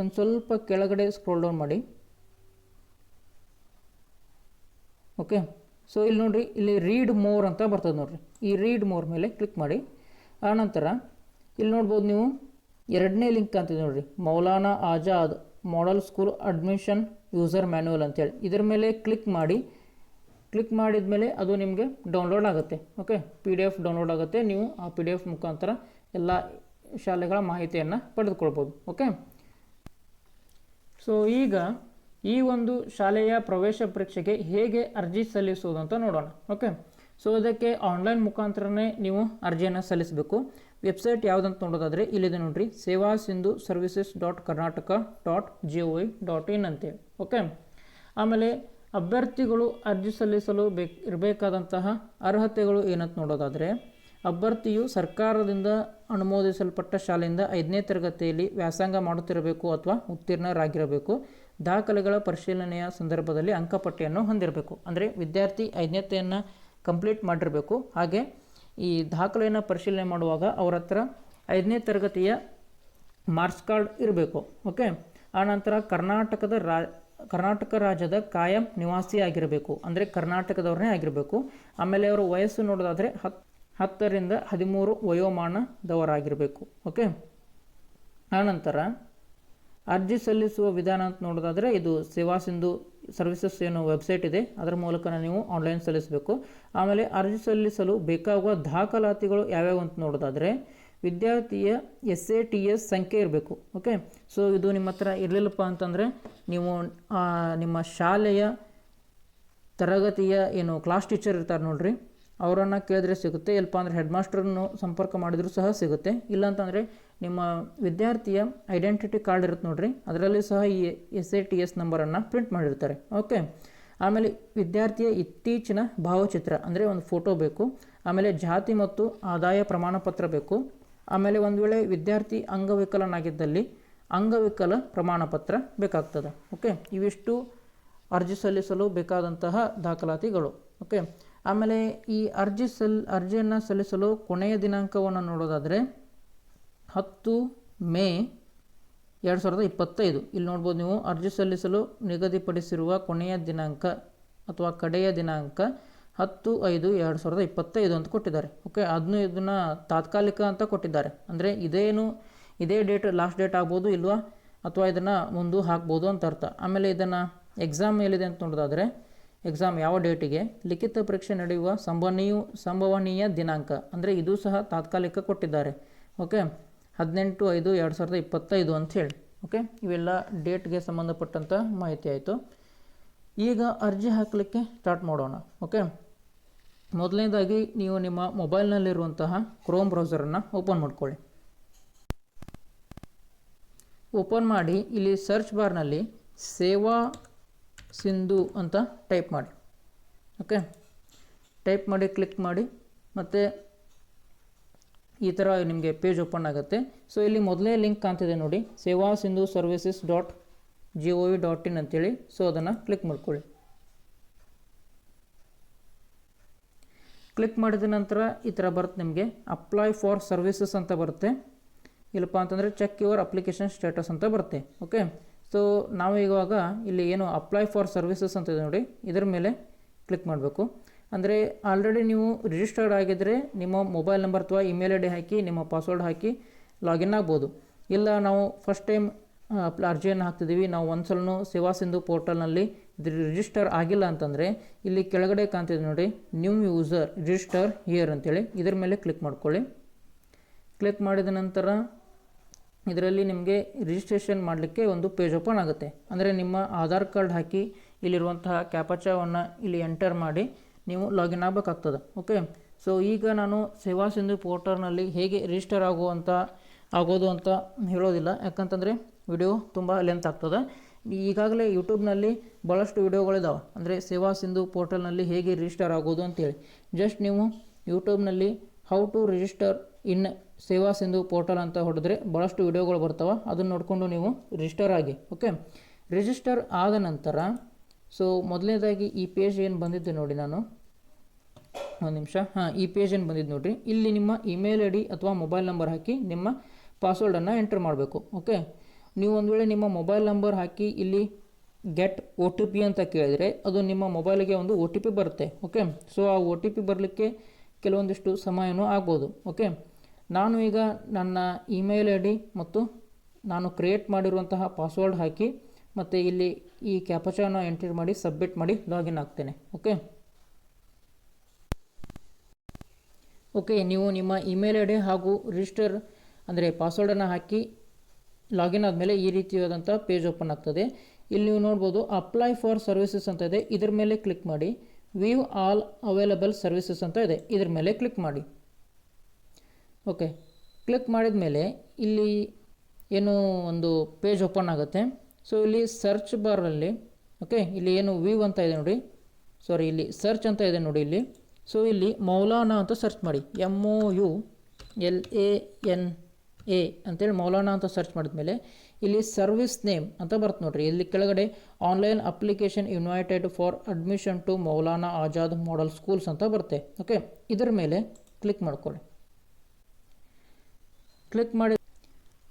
ಒಂದು ಸ್ವಲ್ಪ ಕೆಳಗಡೆ ಸ್ಕ್ರೋಲ್ ಡೌನ್ ಮಾಡಿ. ಓಕೆ ಸೊ ಇಲ್ಲಿ ನೋಡಿರಿ, ಇಲ್ಲಿ ರೀಡ್ ಮೋರ್ ಅಂತ ಬರ್ತದೆ ನೋಡಿರಿ. ಈ ರೀಡ್ ಮೋರ್ ಮೇಲೆ ಕ್ಲಿಕ್ ಮಾಡಿ. ಆನಂತರ ಇಲ್ಲಿ ನೋಡ್ಬೋದು ನೀವು ಎರಡನೇ ಲಿಂಕ್ ಅಂತಿದೆ ನೋಡಿರಿ. Maulana Azad model school admission user manual ಅಂತೇಳಿ. ಇದರ ಮೇಲೆ ಕ್ಲಿಕ್ ಮಾಡಿ. ಕ್ಲಿಕ್ ಮಾಡಿದ ಮೇಲೆ ಅದು ನಿಮಗೆ ಡೌನ್ಲೋಡ್ ಆಗುತ್ತೆ. Okay P D F download ಆಗುತ್ತೆ. ನೀವು ಆ ಪಿ ಡಿ ಎಫ್ ಮುಖಾಂತರ ಎಲ್ಲ ಶಾಲೆಗಳ ಮಾಹಿತಿಯನ್ನು ಪಡೆದುಕೊಳ್ಬೋದು. ಓಕೆ ಸೊ ಈಗ ಈ ಒಂದು ಶಾಲೆಯ ಪ್ರವೇಶ ಪರೀಕ್ಷೆಗೆ ಹೇಗೆ ಅರ್ಜಿ ಸಲ್ಲಿಸುವುದು ಅಂತ ನೋಡೋಣ. ಓಕೆ ಸೊ ಅದಕ್ಕೆ ಆನ್ಲೈನ್ ಮುಖಾಂತರನೇ ನೀವು ಅರ್ಜಿಯನ್ನು ಸಲ್ಲಿಸಬೇಕು. ವೆಬ್ಸೈಟ್ ಯಾವುದಂತ ನೋಡೋದಾದರೆ ಇಲ್ಲಿದೆ ನೋಡಿರಿ. Seva Sindhu services dot Karnataka dot G V dot in ಅಂತೇಳಿ. ಓಕೆ ಆಮೇಲೆ ಅಭ್ಯರ್ಥಿಗಳು ಅರ್ಜಿ ಸಲ್ಲಿಸಲು ಬೇಕು, ಇರಬೇಕಾದಂತಹ ಅರ್ಹತೆಗಳು ಏನಂತ ನೋಡೋದಾದರೆ, ಅಭ್ಯರ್ಥಿಯು ಸರ್ಕಾರದಿಂದ ಅನುಮೋದಿಸಲ್ಪಟ್ಟ ಶಾಲೆಯಿಂದ ಐದನೇ ತರಗತಿಯಲ್ಲಿ ವ್ಯಾಸಂಗ ಮಾಡುತ್ತಿರಬೇಕು ಅಥವಾ ಉತ್ತೀರ್ಣರಾಗಿರಬೇಕು. ದಾಖಲೆಗಳ ಪರಿಶೀಲನೆಯ ಸಂದರ್ಭದಲ್ಲಿ ಅಂಕಪಟ್ಟಿಯನ್ನು ಹೊಂದಿರಬೇಕು. ಅಂದರೆ ವಿದ್ಯಾರ್ಥಿ ಐದನೇತೆಯನ್ನು ಕಂಪ್ಲೀಟ್ ಮಾಡಿರಬೇಕು. ಹಾಗೆ ಈ ದಾಖಲೆಯನ್ನು ಪರಿಶೀಲನೆ ಮಾಡುವಾಗ ಅವರ ಹತ್ರ ಐದನೇ ತರಗತಿಯ ಮಾರ್ಕ್ಸ್ ಕಾರ್ಡ್ ಇರಬೇಕು. ಓಕೆ? ಆನಂತರ ಕರ್ನಾಟಕದ ರಾ ಕರ್ನಾಟಕ ರಾಜ್ಯದ ಕಾಯಂ ನಿವಾಸಿ ಆಗಿರಬೇಕು ಅಂದರೆ ಕರ್ನಾಟಕದವ್ರನ್ನೇ ಆಗಿರಬೇಕು. ಆಮೇಲೆ ಅವರ ವಯಸ್ಸು ನೋಡೋದಾದರೆ ಹತ್, ಹತ್ತರಿಂದ ಹದಿಮೂರು ವಯೋಮಾನದವರಾಗಿರಬೇಕು, ಓಕೆ? ಆನಂತರ ಅರ್ಜಿ ಸಲ್ಲಿಸುವ ವಿಧಾನ ಅಂತ ನೋಡೋದಾದರೆ ಇದು ಸೇವಾ ಸಿಂಧು ಸರ್ವಿಸಸ್ ಏನೋ ವೆಬ್ಸೈಟ್ ಇದೆ, ಅದರ ಮೂಲಕ ನೀವು ಆನ್ಲೈನ್ ಸಲ್ಲಿಸಬೇಕು. ಆಮೇಲೆ ಅರ್ಜಿ ಸಲ್ಲಿಸಲು ಬೇಕಾಗುವ ದಾಖಲಾತಿಗಳು ಯಾವ್ಯಾವು ಅಂತ ನೋಡೋದಾದರೆ ವಿದ್ಯಾರ್ಥಿಯ ಎಸ್ ಎ ಟಿ ಎಸ್ ಸಂಖ್ಯೆ ಇರಬೇಕು ಓಕೆ ಸೊ ಇದು ನಿಮ್ಮ ಹತ್ರ ಇರಲಿಲ್ಲಪ್ಪ ಅಂತಂದರೆ ನೀವು ನಿಮ್ಮ ಶಾಲೆಯ ತರಗತಿಯ ಏನು ಕ್ಲಾಸ್ ಟೀಚರ್ ಇರ್ತಾರೆ ನೋಡಿರಿ, ಅವರನ್ನು ಕೇಳಿದ್ರೆ ಸಿಗುತ್ತೆ ಇಲ್ಲಪ್ಪ ಅಂದರೆ ಹೆಡ್ ಮಾಸ್ಟರ್ನು ಸಂಪರ್ಕ ಮಾಡಿದರೂ ಸಹ ಸಿಗುತ್ತೆ. ಇಲ್ಲಾಂತಂದರೆ ನಿಮ್ಮ ವಿದ್ಯಾರ್ಥಿಯ ಐಡೆಂಟಿಟಿ ಕಾರ್ಡ್ ಇರುತ್ತೆ ನೋಡಿರಿ, ಅದರಲ್ಲಿ ಸಹ ಈ ಎಸ್ ಎ ಟಿ ಎಸ್ ನಂಬರನ್ನು ಪ್ರಿಂಟ್ ಮಾಡಿರ್ತಾರೆ ಓಕೆ ಆಮೇಲೆ ವಿದ್ಯಾರ್ಥಿಯ ಇತ್ತೀಚಿನ ಭಾವಚಿತ್ರ, ಅಂದರೆ ಒಂದು ಫೋಟೋ ಬೇಕು, ಆಮೇಲೆ ಜಾತಿ ಮತ್ತು ಆದಾಯ ಪ್ರಮಾಣಪತ್ರ ಬೇಕು ಆಮೇಲೆ ಒಂದು ವೇಳೆ ವಿದ್ಯಾರ್ಥಿ ಅಂಗವಿಕಲನಾಗಿದ್ದಲ್ಲಿ ಅಂಗವಿಕಲ ಪ್ರಮಾಣಪತ್ರ ಬೇಕಾಗ್ತದೆ. ಓಕೆ ಇವಿಷ್ಟು ಅರ್ಜಿ ಸಲ್ಲಿಸಲು ಬೇಕಾದಂತಹ ದಾಖಲಾತಿಗಳು. ಓಕೆ ಆಮೇಲೆ ಈ ಅರ್ಜಿ ಸಲ್, ಅರ್ಜಿಯನ್ನು ಸಲ್ಲಿಸಲು ಕೊನೆಯ ದಿನಾಂಕವನ್ನು ನೋಡೋದಾದರೆ ಹತ್ತು ಮೇ ಎರಡು ಸಾವಿರದ ಇಪ್ಪತ್ತೈದು. ಇಲ್ಲಿ ನೋಡ್ಬೋದು ನೀವು ಅರ್ಜಿ ಸಲ್ಲಿಸಲು ನಿಗದಿಪಡಿಸಿರುವ ಕೊನೆಯ ದಿನಾಂಕ ಅಥವಾ ಕಡೆಯ ದಿನಾಂಕ ಹತ್ತು, ಐದು, ಎರಡು ಸಾವಿರದ ಇಪ್ಪತ್ತೈದು ಅಂತ ಕೊಟ್ಟಿದ್ದಾರೆ. ಓಕೆ ಅದನ್ನು ಇದನ್ನು ತಾತ್ಕಾಲಿಕ ಅಂತ ಕೊಟ್ಟಿದ್ದಾರೆ. ಅಂದರೆ ಇದೇನು, ಇದೇ ಡೇಟ್ ಲಾಸ್ಟ್ ಡೇಟ್ ಆಗ್ಬೋದು ಇಲ್ವಾ? ಅಥವಾ ಇದನ್ನು ಮುಂದೆ ಹಾಕ್ಬೋದು ಅಂತ ಅರ್ಥ. ಆಮೇಲೆ ಇದನ್ನು ಎಕ್ಸಾಮ್ ಎಲ್ಲಿದೆ ಅಂತ ನೋಡೋದಾದರೆ ಎಕ್ಸಾಮ್ ಯಾವ ಡೇಟಿಗೆ ಲಿಖಿತ ಪರೀಕ್ಷೆ ನಡೆಯುವ ಸಂಭವನೀಯ ಸಂಭವನೀಯ ದಿನಾಂಕ. ಅಂದರೆ ಇದು ಸಹ ತಾತ್ಕಾಲಿಕ ಕೊಟ್ಟಿದ್ದಾರೆ. ಓಕೆ ಹದಿನೆಂಟು, ಐದು, ಎರಡು ಸಾವಿರದ ಇಪ್ಪತ್ತೈದು ಅಂಥೇಳಿ ಓಕೆ ಇವೆಲ್ಲ ಡೇಟ್ಗೆ ಸಂಬಂಧಪಟ್ಟಂಥ ಮಾಹಿತಿ ಆಯಿತು. ಈಗ ಅರ್ಜಿ ಹಾಕಲಿಕ್ಕೆ ಸ್ಟಾರ್ಟ್ ಮಾಡೋಣ. ಓಕೆ ಮೊದಲನೇದಾಗಿ ನೀವು ನಿಮ್ಮ ಮೊಬೈಲ್ನಲ್ಲಿರುವಂತಹ ಕ್ರೋಮ್ ಬ್ರೌಸರನ್ನು ಓಪನ್ ಮಾಡಿಕೊಳ್ಳಿ. ಓಪನ್ ಮಾಡಿ ಇಲ್ಲಿ ಸರ್ಚ್ ಬಾರ್ನಲ್ಲಿ ಸೇವಾ ಸಿಂಧು ಅಂತ ಟೈಪ್ ಮಾಡಿ. ಓಕೆ ಟೈಪ್ ಮಾಡಿ ಕ್ಲಿಕ್ ಮಾಡಿ. ಮತ್ತು ಈ ಥರ ನಿಮಗೆ ಪೇಜ್ ಓಪನ್ ಆಗುತ್ತೆ. ಸೊ ಇಲ್ಲಿ ಮೊದಲೇ ಲಿಂಕ್ ಕಾಣ್ತಿದೆ ನೋಡಿ. Seva Sindhu services dot G O V dot in ಅಂತೇಳಿ. ಸೊ ಅದನ್ನು ಕ್ಲಿಕ್ ಮಾಡ್ಕೊಳ್ಳಿ. ಕ್ಲಿಕ್ ಮಾಡಿದ ನಂತರ ಈ ಥರ ಬರುತ್ತೆ ನಿಮಗೆ. ಅಪ್ಲೈ ಫಾರ್ ಸರ್ವಿಸಸ್ ಅಂತ ಬರುತ್ತೆ. ಇಲ್ಲಪ್ಪ ಅಂತಂದರೆ ಚೆಕ್ ಯುವರ್ ಅಪ್ಲಿಕೇಶನ್ ಸ್ಟೇಟಸ್ ಅಂತ ಬರುತ್ತೆ. ಓಕೆ ಸೊ ನಾವು ಇವಾಗ ಇಲ್ಲಿ ಏನು ಅಪ್ಲೈ ಫಾರ್ ಸರ್ವಿಸಸ್ ಅಂತ ಇದೆ ನೋಡಿ. ಇದರ ಮೇಲೆ ಕ್ಲಿಕ್ ಮಾಡಬೇಕು. ಅಂದರೆ ಆಲ್ರೆಡಿ ನೀವು ರಿಜಿಸ್ಟರ್ಡ್ ಆಗಿದ್ದರೆ ನಿಮ್ಮ ಮೊಬೈಲ್ ನಂಬರ್ ಅಥವಾ ಇಮೇಲ್ ಐ ಡಿ ಹಾಕಿ, ನಿಮ್ಮ ಪಾಸ್ವರ್ಡ್ ಹಾಕಿ ಲಾಗಿನ್ ಆಗ್ಬೋದು. ಇಲ್ಲ ನಾವು ಫಸ್ಟ್ ಟೈಮ್ ಅರ್ಜಿಯನ್ನು ಹಾಕ್ತಿದ್ದೀವಿ. ನಾವು ಒಂದು ಸಲನೂ ಸೇವಾ ಸಿಂಧು ಪೋರ್ಟಲ್ನಲ್ಲಿ ರಿಜಿಸ್ಟರ್ ಆಗಿಲ್ಲ ಅಂತಂದರೆ ಇಲ್ಲಿ ಕೆಳಗಡೆ ಕಾಣ್ತಿದೆ ನೋಡಿ, ನ್ಯೂ ಯೂಸರ್ ರಿಜಿಸ್ಟರ್ ಹಿಯರ್ ಅಂತೇಳಿ. ಇದರ ಮೇಲೆ ಕ್ಲಿಕ್ ಮಾಡ್ಕೊಳ್ಳಿ. ಕ್ಲಿಕ್ ಮಾಡಿದ ನಂತರ ಇದರಲ್ಲಿ ನಿಮಗೆ ರಿಜಿಸ್ಟ್ರೇಷನ್ ಮಾಡಲಿಕ್ಕೆ ಒಂದು ಪೇಜ್ ಓಪನ್ ಆಗುತ್ತೆ. ಅಂದರೆ ನಿಮ್ಮ ಆಧಾರ್ ಕಾರ್ಡ್ ಹಾಕಿ ಇಲ್ಲಿರುವಂತಹ ಕ್ಯಾಪಚಾವನ್ನು ಇಲ್ಲಿ ಎಂಟರ್ ಮಾಡಿ ನೀವು ಲಾಗಿನ್ ಆಗಬೇಕಾಗ್ತದೆ. ಓಕೆ? ಸೊ ಈಗ ನಾನು ಸೇವಾ ಸಿಂಧು ಪೋರ್ಟಲ್ನಲ್ಲಿ ಹೇಗೆ ರಿಜಿಸ್ಟರ್ ಆಗುವಂಥ ಆಗೋದು ಅಂತ ಹೇಳೋದಿಲ್ಲ. ಯಾಕಂತಂದರೆ ವಿಡಿಯೋ ತುಂಬ ಲೆಂತ್ ಆಗ್ತದೆ. ಈಗಾಗಲೇ ಯೂಟ್ಯೂಬ್ನಲ್ಲಿ ಭಾಳಷ್ಟು ವಿಡಿಯೋಗಳಿದಾವೆ ಅಂದರೆ ಸೇವಾ ಸಿಂಧು ಪೋರ್ಟಲ್ನಲ್ಲಿ ಹೇಗೆ ರಿಜಿಸ್ಟರ್ ಆಗೋದು ಅಂತೇಳಿ. ಜಸ್ಟ್ ನೀವು ಯೂಟ್ಯೂಬ್ನಲ್ಲಿ ಹೌ ಟು ರಿಜಿಸ್ಟರ್ ಇನ್ ಸೇವಾ ಸಿಂಧು ಪೋರ್ಟಲ್ ಅಂತ ಹೊಡೆದ್ರೆ ಭಾಳಷ್ಟು ವಿಡಿಯೋಗಳು ಬರ್ತಾವೆ. ಅದನ್ನು ನೋಡಿಕೊಂಡು ನೀವು ರಿಜಿಸ್ಟರ್ ಆಗಿ ಓಕೆ ರಿಜಿಸ್ಟರ್ ಆದ ನಂತರ ಸೊ ಮೊದಲನೇದಾಗಿ ಈ ಪೇಜ್ ಏನು ಬಂದಿದ್ದೆ ನೋಡಿ ನಾನು. ಒಂದು ನಿಮಿಷ. ಹಾಂ, ಈ ಪೇಜ್ ಏನು ಬಂದಿದ್ದು ನೋಡಿರಿ. ಇಲ್ಲಿ ನಿಮ್ಮ ಇಮೇಲ್ ಐ ಡಿ ಅಥವಾ ಮೊಬೈಲ್ ನಂಬರ್ ಹಾಕಿ ನಿಮ್ಮ ಪಾಸ್ವರ್ಡನ್ನು ಎಂಟರ್ ಮಾಡಬೇಕು ಓಕೆ ನೀವು ಒಂದು ವೇಳೆ ನಿಮ್ಮ ಮೊಬೈಲ್ ನಂಬರ್ ಹಾಕಿ ಇಲ್ಲಿ ಗೆಟ್ ಒ ಟಿ ಪಿ ಅಂತ ಕೇಳಿದರೆ ಅದು ನಿಮ್ಮ ಮೊಬೈಲಿಗೆ ಒಂದು ಒ ಟಿ ಪಿ ಬರುತ್ತೆ ಓಕೆ ಸೊ ಆ ಒ ಟಿ ಪಿ ಬರಲಿಕ್ಕೆ ಕೆಲವೊಂದಿಷ್ಟು ಸಮಯನೂ ಆಗ್ಬೋದು ಓಕೆ ನಾನು ಈಗ ನನ್ನ ಇಮೇಲ್ ಐ ಡಿ ಮತ್ತು ನಾನು ಕ್ರಿಯೇಟ್ ಮಾಡಿರುವಂತಹ ಪಾಸ್ವರ್ಡ್ ಹಾಕಿ ಮತ್ತು ಇಲ್ಲಿ ಈ ಕ್ಯಾಪಚಾನ ಎಂಟ್ರಿ ಮಾಡಿ ಸಬ್ಮಿಟ್ ಮಾಡಿ ಲಾಗಿನ್ ಆಗ್ತೇನೆ ಓಕೆ ಓಕೆ ನೀವು ನಿಮ್ಮ ಇಮೇಲ್ ಐ ಡಿ ಹಾಗೂ ರಿಜಿಸ್ಟರ್ ಅಂದರೆ ಪಾಸ್ವರ್ಡನ್ನು ಹಾಕಿ ಲಾಗಿನ್ ಆದಮೇಲೆ ಈ ರೀತಿಯಾದಂಥ ಪೇಜ್ ಓಪನ್ ಆಗ್ತದೆ. ಇಲ್ಲಿ ನೀವು ನೋಡ್ಬೋದು ಅಪ್ಲೈ ಫಾರ್ ಸರ್ವಿಸಸ್ ಅಂತ ಇದೆ. ಇದ್ರ ಮೇಲೆ ಕ್ಲಿಕ್ ಮಾಡಿ. ವ್ಯೂ ಆಲ್ ಅವೈಲಬಲ್ ಸರ್ವಿಸಸ್ ಅಂತ ಇದೆ. ಇದ್ರ ಮೇಲೆ ಕ್ಲಿಕ್ ಮಾಡಿ. ಓಕೆ ಕ್ಲಿಕ್ ಮಾಡಿದ ಮೇಲೆ ಇಲ್ಲಿ ಏನು ಒಂದು ಪೇಜ್ ಓಪನ್ ಆಗುತ್ತೆ. ಸೊ ಇಲ್ಲಿ ಸರ್ಚ್ ಬಾರಲ್ಲಿ ಓಕೆ ಇಲ್ಲಿ ಏನು ವ್ಯೂ ಅಂತ ಇದೆ ನೋಡಿ. ಸಾರಿ ಇಲ್ಲಿ ಸರ್ಚ್ ಅಂತ ಇದೆ ನೋಡಿ ಇಲ್ಲಿ. ಸೊ ಇಲ್ಲಿ ಮೌಲಾನಾ ಅಂತ ಸರ್ಚ್ ಮಾಡಿ. M O U L A N A ಅಂತೇಳಿ ಮೌಲಾನಾ ಅಂತ ಸರ್ಚ್ ಮಾಡಿದ್ಮೇಲೆ ಇಲ್ಲಿ ಸರ್ವಿಸ್ ನೇಮ್ ಅಂತ ಬರುತ್ತೆ ನೋಡ್ರಿ. ಇಲ್ಲಿ ಕೆಳಗಡೆ online application united for admission to Maulana Azad model schools ಅಂತ ಬರುತ್ತೆ. ಓಕೆ ಇದರ ಮೇಲೆ ಕ್ಲಿಕ್ ಮಾಡ್ಕೊಳ್ಳಿ. ಕ್ಲಿಕ್ ಮಾಡಿ,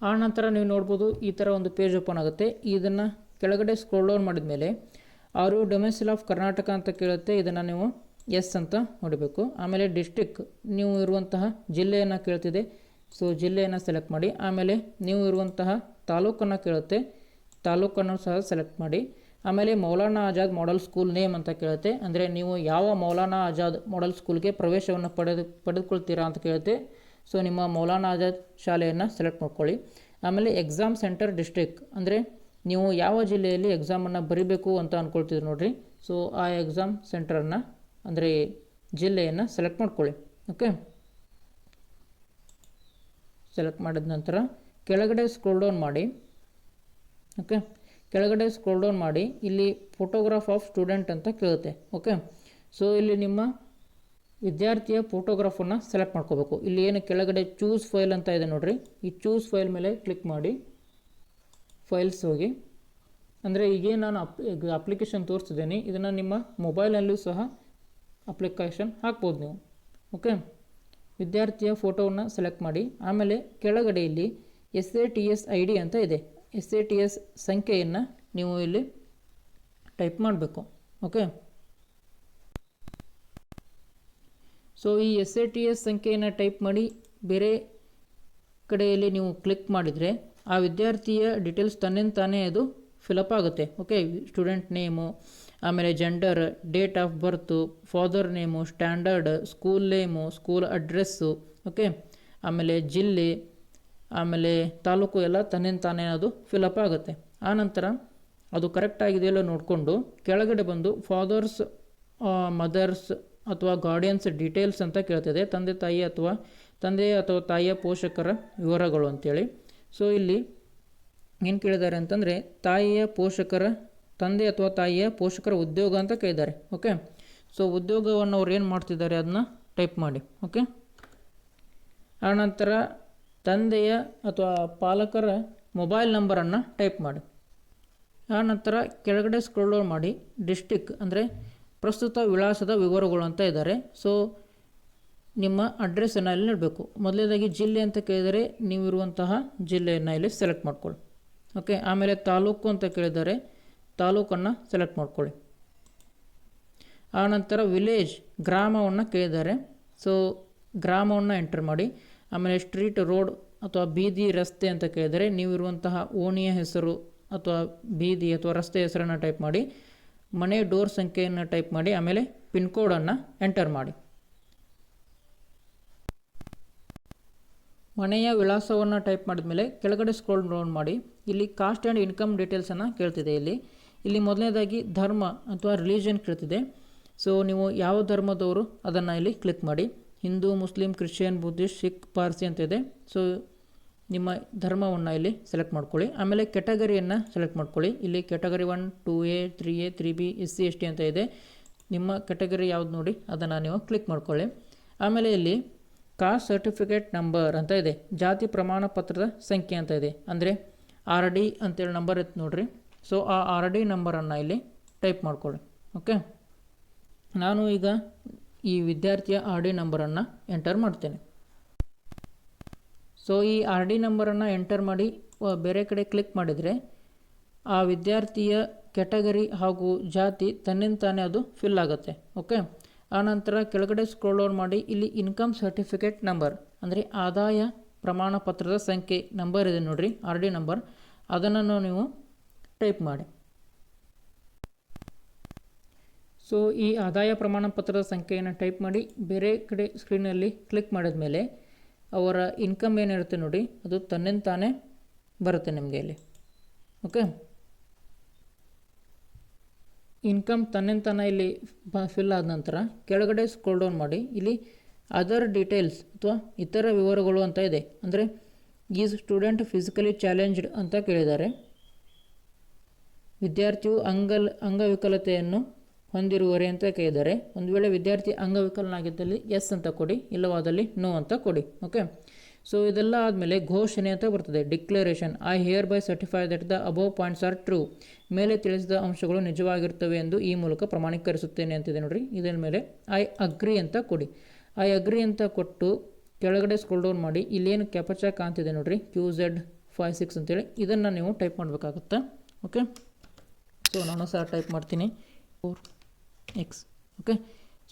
ಆ ನಂತರ ನೀವು ನೋಡ್ಬೋದು ಈ ಥರ ಒಂದು ಪೇಜ್ ಓಪನ್ ಆಗುತ್ತೆ. ಇದನ್ನು ಕೆಳಗಡೆ ಸ್ಕ್ರೋಲ್ ಡೌನ್ ಮಾಡಿದ ಮೇಲೆ ಅವರು ಡೊಮೆಸ್ಟಿಲ್ ಆಫ್ ಕರ್ನಾಟಕ ಅಂತ ಕೇಳುತ್ತೆ. ಇದನ್ನು ನೀವು ಎಸ್ ಅಂತ ನೋಡಬೇಕು. ಆಮೇಲೆ ಡಿಸ್ಟಿಕ್ ನೀವು ಇರುವಂತಹ ಜಿಲ್ಲೆಯನ್ನು ಕೇಳ್ತಿದೆ. ಸೊ ಜಿಲ್ಲೆಯನ್ನು ಸೆಲೆಕ್ಟ್ ಮಾಡಿ. ಆಮೇಲೆ ನೀವು ಇರುವಂತಹ ತಾಲೂಕನ್ನು ಕೇಳುತ್ತೆ. ತಾಲೂಕನ್ನು ಸಹ ಸೆಲೆಕ್ಟ್ ಮಾಡಿ. ಆಮೇಲೆ Maulana Azad model school name ಅಂತ ಕೇಳುತ್ತೆ. ಅಂದರೆ ನೀವು ಯಾವ ಮೌಲಾನಾ ಆಜಾದ್ ಮಾಡೆಲ್ ಸ್ಕೂಲ್ಗೆ ಪ್ರವೇಶವನ್ನು ಪಡೆದು, ಪಡೆದುಕೊಳ್ತೀರಾ ಅಂತ ಕೇಳುತ್ತೆ. ಸೊ ನಿಮ್ಮ ಮೌಲಾನಾ ಆಜಾದ್ ಶಾಲೆಯನ್ನು ಸೆಲೆಕ್ಟ್ ಮಾಡ್ಕೊಳ್ಳಿ. ಆಮೇಲೆ ಎಕ್ಸಾಮ್ ಸೆಂಟರ್ ಡಿಸ್ಟ್ರಿಕ್ ಅಂದರೆ ನೀವು ಯಾವ ಜಿಲ್ಲೆಯಲ್ಲಿ ಎಕ್ಸಾಮನ್ನು ಬರೀಬೇಕು ಅಂತ ಅಂದ್ಕೊಳ್ತಿದ್ರು ನೋಡಿರಿ. ಸೊ ಆ ಎಕ್ಸಾಮ್ ಸೆಂಟರನ್ನ ಅಂದರೆ ಜಿಲ್ಲೆಯನ್ನು ಸೆಲೆಕ್ಟ್ ಮಾಡ್ಕೊಳ್ಳಿ. ಓಕೆ ಸೆಲೆಕ್ಟ್ ಮಾಡಿದ ನಂತರ ಕೆಳಗಡೆ ಸ್ಕ್ರೋಲ್ ಡೌನ್ ಮಾಡಿ ಓಕೆ ಕೆಳಗಡೆ ಸ್ಕ್ರೋಲ್ ಡೌನ್ ಮಾಡಿ, ಇಲ್ಲಿ ಫೋಟೋಗ್ರಾಫ್ ಆಫ್ ಸ್ಟೂಡೆಂಟ್ ಅಂತ ಕೇಳುತ್ತೆ ಓಕೆ ಸೊ ಇಲ್ಲಿ ನಿಮ್ಮ ವಿದ್ಯಾರ್ಥಿಯ ಫೋಟೋಗ್ರಾಫನ್ನು ಸೆಲೆಕ್ಟ್ ಮಾಡ್ಕೋಬೇಕು. ಇಲ್ಲಿ ಏನು ಕೆಳಗಡೆ ಚೂಸ್ ಫೈಲ್ ಅಂತ ಇದೆ ನೋಡಿರಿ. ಈ ಚೂಸ್ ಫೈಲ್ ಮೇಲೆ ಕ್ಲಿಕ್ ಮಾಡಿ ಫೈಲ್ಸ್ ಹೋಗಿ. ಅಂದರೆ ಈಗೇನು ನಾನು ಅಪ್ ಅಪ್ಲಿಕೇಶನ್ ತೋರಿಸಿದ್ದೀನಿ. ಇದನ್ನು ನಿಮ್ಮ ಮೊಬೈಲಲ್ಲೂ ಸಹ ಅಪ್ಲಿಕೇಶನ್ ಹಾಕ್ಬೋದು ನೀವು ಓಕೆ ವಿದ್ಯಾರ್ಥಿಯ ಫೋಟೋವನ್ನು ಸೆಲೆಕ್ಟ್ ಮಾಡಿ. ಆಮೇಲೆ ಕೆಳಗಡೆ ಇಲ್ಲಿ S A T S I D ಅಂತ ಇದೆ. ಎಸ್ ಎ ಟಿ ಎಸ್ ಸಂಖ್ಯೆಯನ್ನು ನೀವು ಇಲ್ಲಿ ಟೈಪ್ ಮಾಡಬೇಕು. ಓಕೆ? ಸೊ ಈ ಎಸ್ ಎ ಟಿ ಎಸ್ ಸಂಖ್ಯೆಯನ್ನು ಟೈಪ್ ಮಾಡಿ ಬೇರೆ ಕಡೆಯಲ್ಲಿ ನೀವು ಕ್ಲಿಕ್ ಮಾಡಿದರೆ ಆ ವಿದ್ಯಾರ್ಥಿಯ ಡೀಟೇಲ್ಸ್ ತನ್ನಿಂದ ತಾನೇ ಅದು ಫಿಲಪ್ ಆಗುತ್ತೆ. ಓಕೆ? ಸ್ಟೂಡೆಂಟ್ ನೇಮು, ಆಮೇಲೆ gender, date of birth, father name, standard, school name, school address, okay? ಆಮೇಲೆ ಜಿಲ್ಲೆ ಆಮೇಲೆ ತಾಲೂಕು ಎಲ್ಲ ತನ್ನಿಂದ ತಾನೇ ಅದು ಫಿಲಪ್ ಆಗುತ್ತೆ. ಆನಂತರ ಅದು ಕರೆಕ್ಟ್ ಆಗಿದೆಯಲ್ಲ ನೋಡಿಕೊಂಡು ಕೆಳಗಡೆ ಬಂದು ಫಾದರ್ಸ್ ಮದರ್ಸ್ ಅಥವಾ ಗಾರ್ಡಿಯನ್ಸ್ ಡೀಟೇಲ್ಸ್ ಅಂತ ಕೇಳ್ತಿದೆ. ತಂದೆ, ತಾಯಿ ಅಥವಾ ತಂದೆ ಅಥವಾ ತಾಯಿಯ ಪೋಷಕರ ವಿವರಗಳು ಅಂತೇಳಿ. ಸೊ ಇಲ್ಲಿ ಏನು ಕೇಳಿದ್ದಾರೆ ಅಂತಂದರೆ ತಾಯಿಯ ಪೋಷಕರ, ತಂದೆ ಅಥವಾ ತಾಯಿಯ ಪೋಷಕರ ಉದ್ಯೋಗ ಅಂತ ಕೇಳಿದ್ದಾರೆ. ಓಕೆ ಸೊ ಉದ್ಯೋಗವನ್ನು ಅವ್ರು ಏನು ಮಾಡ್ತಿದ್ದಾರೆ? ಅದನ್ನ ಟೈಪ್ ಮಾಡಿ. ಓಕೆ ಆನಂತರ ತಂದೆಯ ಅಥವಾ ಪಾಲಕರ ಮೊಬೈಲ್ ನಂಬರನ್ನು ಟೈಪ್ ಮಾಡಿ. ಆ ನಂತರ ಕೆಳಗಡೆ ಸ್ಕ್ರೋಲ್ ಮಾಡಿ ಡಿಸ್ಟಿಕ್ ಅಂದರೆ ಪ್ರಸ್ತುತ ವಿಳಾಸದ ವಿವರಗಳು ಅಂತ ಇದ್ದಾರೆ. ಸೊ ನಿಮ್ಮ ಅಡ್ರೆಸ್ಸನ್ನು ಇಲ್ಲಿ ನೀಡಬೇಕು? ಮೊದಲನೇದಾಗಿ ಜಿಲ್ಲೆ ಅಂತ ಕೇಳಿದರೆ ನೀವಿರುವಂತಹ ಜಿಲ್ಲೆಯನ್ನು ಇಲ್ಲಿ ಸೆಲೆಕ್ಟ್ ಮಾಡ್ಕೊಳ್ಳಿ. ಓಕೆ ಆಮೇಲೆ ತಾಲೂಕು ಅಂತ ಕೇಳಿದರೆ ತಾಲೂಕನ್ನು ಸೆಲೆಕ್ಟ್ ಮಾಡ್ಕೊಳ್ಳಿ. ಆನಂತರ ವಿಲೇಜ್ ಗ್ರಾಮವನ್ನು ಕೇಳಿದ್ದಾರೆ ಸೊ ಗ್ರಾಮವನ್ನು ಎಂಟರ್ ಮಾಡಿ. ಆಮೇಲೆ ಸ್ಟ್ರೀಟ್ ರೋಡ್ ಅಥವಾ ಬೀದಿ ರಸ್ತೆ ಅಂತ ಕೇಳಿದರೆ ನೀವಿರುವಂತಹ ಓಣಿಯ ಹೆಸರು ಅಥವಾ ಬೀದಿ ಅಥವಾ ರಸ್ತೆ ಹೆಸರನ್ನು ಟೈಪ್ ಮಾಡಿ, ಮನೆ ಡೋರ್ ಸಂಖ್ಯೆಯನ್ನು ಟೈಪ್ ಮಾಡಿ, ಆಮೇಲೆ ಪಿನ್ ಕೋಡನ್ನು ಎಂಟರ್ ಮಾಡಿ. ಮನೆಯ ವಿಳಾಸವನ್ನು ಟೈಪ್ ಮಾಡಿದ ಮೇಲೆ ಕೆಳಗಡೆ ಸ್ಕ್ರೋಲ್ ಡೌನ್ ಮಾಡಿ. ಇಲ್ಲಿ ಕಾಸ್ಟ್ ಆ್ಯಂಡ್ ಇನ್ಕಮ್ ಡೀಟೇಲ್ಸನ್ನು ಕೇಳ್ತಿದೆ ಇಲ್ಲಿ. ಇಲ್ಲಿ ಮೊದಲನೇದಾಗಿ ಧರ್ಮ ಅಥವಾ ರಿಲಿಜನ್ ಕೇಳ್ತಿದೆ. ಸೊ ನೀವು ಯಾವ ಧರ್ಮದವರು ಅದನ್ನು ಇಲ್ಲಿ ಕ್ಲಿಕ್ ಮಾಡಿ. Hindu, Muslim, Christian, Buddhist, Sikh, Parsi ಅಂತ ಇದೆ ಸೊ ನಿಮ್ಮ ಧರ್ಮವನ್ನು ಇಲ್ಲಿ ಸೆಲೆಕ್ಟ್ ಮಾಡ್ಕೊಳ್ಳಿ. ಆಮೇಲೆ ಕೆಟಗರಿಯನ್ನು ಸೆಲೆಕ್ಟ್ ಮಾಡ್ಕೊಳ್ಳಿ. ಇಲ್ಲಿ category one two A three A three B S C S T ಅಂತ ಇದೆ. ನಿಮ್ಮ ಕೆಟಗರಿ ಯಾವ್ದು ನೋಡಿ, ಅದನ್ನು ನೀವು ಕ್ಲಿಕ್ ಮಾಡ್ಕೊಳ್ಳಿ. ಆಮೇಲೆ ಇಲ್ಲಿ ಕಾಸ್ಟ್ ಸರ್ಟಿಫಿಕೇಟ್ ನಂಬರ್ ಅಂತ ಇದೆ. ಜಾತಿ ಪ್ರಮಾಣ ಪತ್ರದ ಸಂಖ್ಯೆ ಅಂತ ಇದೆ. ಅಂದರೆ ಆರ್ ಡಿ ಅಂತೇಳಿ ನಂಬರ್ ಇತ್ತು ನೋಡಿರಿ. ಸೊ ಆ ಆರ್ ಡಿ ನಂಬರನ್ನು ಇಲ್ಲಿ ಟೈಪ್ ಮಾಡ್ಕೊಳ್ಳಿ. ಓಕೆ ನಾನು ಈಗ ಈ ವಿದ್ಯಾರ್ಥಿಯ ಆರ್ ಡಿ ನಂಬರನ್ನು ಎಂಟರ್ ಮಾಡ್ತೇನೆ. ಸೊ ಈ ಆರ್ ಡಿ ನಂಬರನ್ನು ಎಂಟರ್ ಮಾಡಿ ಬೇರೆ ಕಡೆ ಕ್ಲಿಕ್ ಮಾಡಿದರೆ, ಆ ವಿದ್ಯಾರ್ಥಿಯ ಕೆಟಗರಿ ಹಾಗೂ ಜಾತಿ ತನ್ನಿಂದ ತಾನೇ ಅದು ಫಿಲ್ ಆಗುತ್ತೆ. ಓಕೆ ಆನಂತರ ಕೆಳಗಡೆ ಸ್ಕ್ರೋಲ್ ಮಾಡಿ, ಇಲ್ಲಿ ಇನ್ಕಮ್ ಸರ್ಟಿಫಿಕೇಟ್ ನಂಬರ್ ಅಂದರೆ ಆದಾಯ ಪ್ರಮಾಣಪತ್ರದ ಸಂಖ್ಯೆ ನಂಬರ್ ಇದೆ ನೋಡಿರಿ ಆರ್ ಡಿ ನಂಬರ್ ಅದನ್ನು ನೀವು ಟೈಪ್ ಮಾಡಿ. ಸೊ ಈ ಆದಾಯ ಪ್ರಮಾಣ ಪತ್ರದ ಸಂಖ್ಯೆಯನ್ನು ಟೈಪ್ ಮಾಡಿ ಬೇರೆ ಕಡೆ ಸ್ಕ್ರೀನಲ್ಲಿ ಕ್ಲಿಕ್ ಮಾಡಿದ ಮೇಲೆ ಅವರ ಇನ್ಕಮ್ ಏನಿರುತ್ತೆ ನೋಡಿ, ಅದು ತನ್ನಿಂದ ತಾನೇ ಬರುತ್ತೆ ನಿಮಗೆ ಇಲ್ಲಿ. ಓಕೆ ಇನ್ಕಮ್ ತನ್ನಿಂದ ತಾನೇ ಇಲ್ಲಿ ಫಿಲ್ ಆದ ನಂತರ ಕೆಳಗಡೆ ಸ್ಕ್ರೋಲ್ ಡೌನ್ ಮಾಡಿ, ಇಲ್ಲಿ ಅದರ್ ಡೀಟೇಲ್ಸ್ ಅಥವಾ ಇತರ ವಿವರಗಳು ಅಂತ ಇದೆ. ಅಂದರೆ, ಈ ಸ್ಟೂಡೆಂಟ್ ಫಿಸಿಕಲಿ ಚಾಲೆಂಜ್ಡ್ ಅಂತ ಕೇಳಿದ್ದಾರೆ. ವಿದ್ಯಾರ್ಥಿಯು ಅಂಗಲ್, ಅಂಗವಿಕಲತೆಯನ್ನು ಹೊಂದಿರುವರೆ ಅಂತ ಕೇಳಿದ್ದಾರೆ. ಒಂದು ವೇಳೆ ವಿದ್ಯಾರ್ಥಿ ಅಂಗವಿಕಲನಾಗಿದ್ದಲ್ಲಿ ಎಸ್ ಅಂತ ಕೊಡಿ, ಇಲ್ಲವಾದಲ್ಲಿ ನೋ ಅಂತ ಕೊಡಿ, ಓಕೆ? ಸೊ ಇದೆಲ್ಲ ಆದಮೇಲೆ ಘೋಷಣೆ ಅಂತ ಬರ್ತದೆ. Declaration I hereby certify that the above points are true ಮೇಲೆ ತಿಳಿಸಿದ ಅಂಶಗಳು ನಿಜವಾಗಿರ್ತವೆ ಎಂದು ಈ ಮೂಲಕ ಪ್ರಮಾಣೀಕರಿಸುತ್ತೇನೆ ಅಂತಿದೆ ನೋಡ್ರಿ. ಇದನ್ನ ಮೇಲೆ? ಐ ಅಗ್ರಿ ಅಂತ ಕೊಡಿ. ಐ ಅಗ್ರಿ ಅಂತ ಕೊಟ್ಟು ಕೆಳಗಡೆ ಸ್ಕ್ರೋಲ್ ಡೌನ್ ಮಾಡಿ. ಇಲ್ಲೇನು ಕ್ಯಾಪಚಾ ಕಾಣ್ತಿದೆ ನೋಡಿರಿ. ಕ್ಯೂ ಝೆಡ್ ಫೈವ್ ಸಿಕ್ಸ್ ಅಂತೇಳಿ. ಇದನ್ನು ನೀವು ಟೈಪ್ ಮಾಡಬೇಕಾಗುತ್ತೆ? ಓಕೆ? ಸೊ ನಾನು ಸಹ ಟೈಪ್ ಮಾಡ್ತೀನಿ. ಫೋರ್ ಎಕ್ಸ್ ಓಕೆ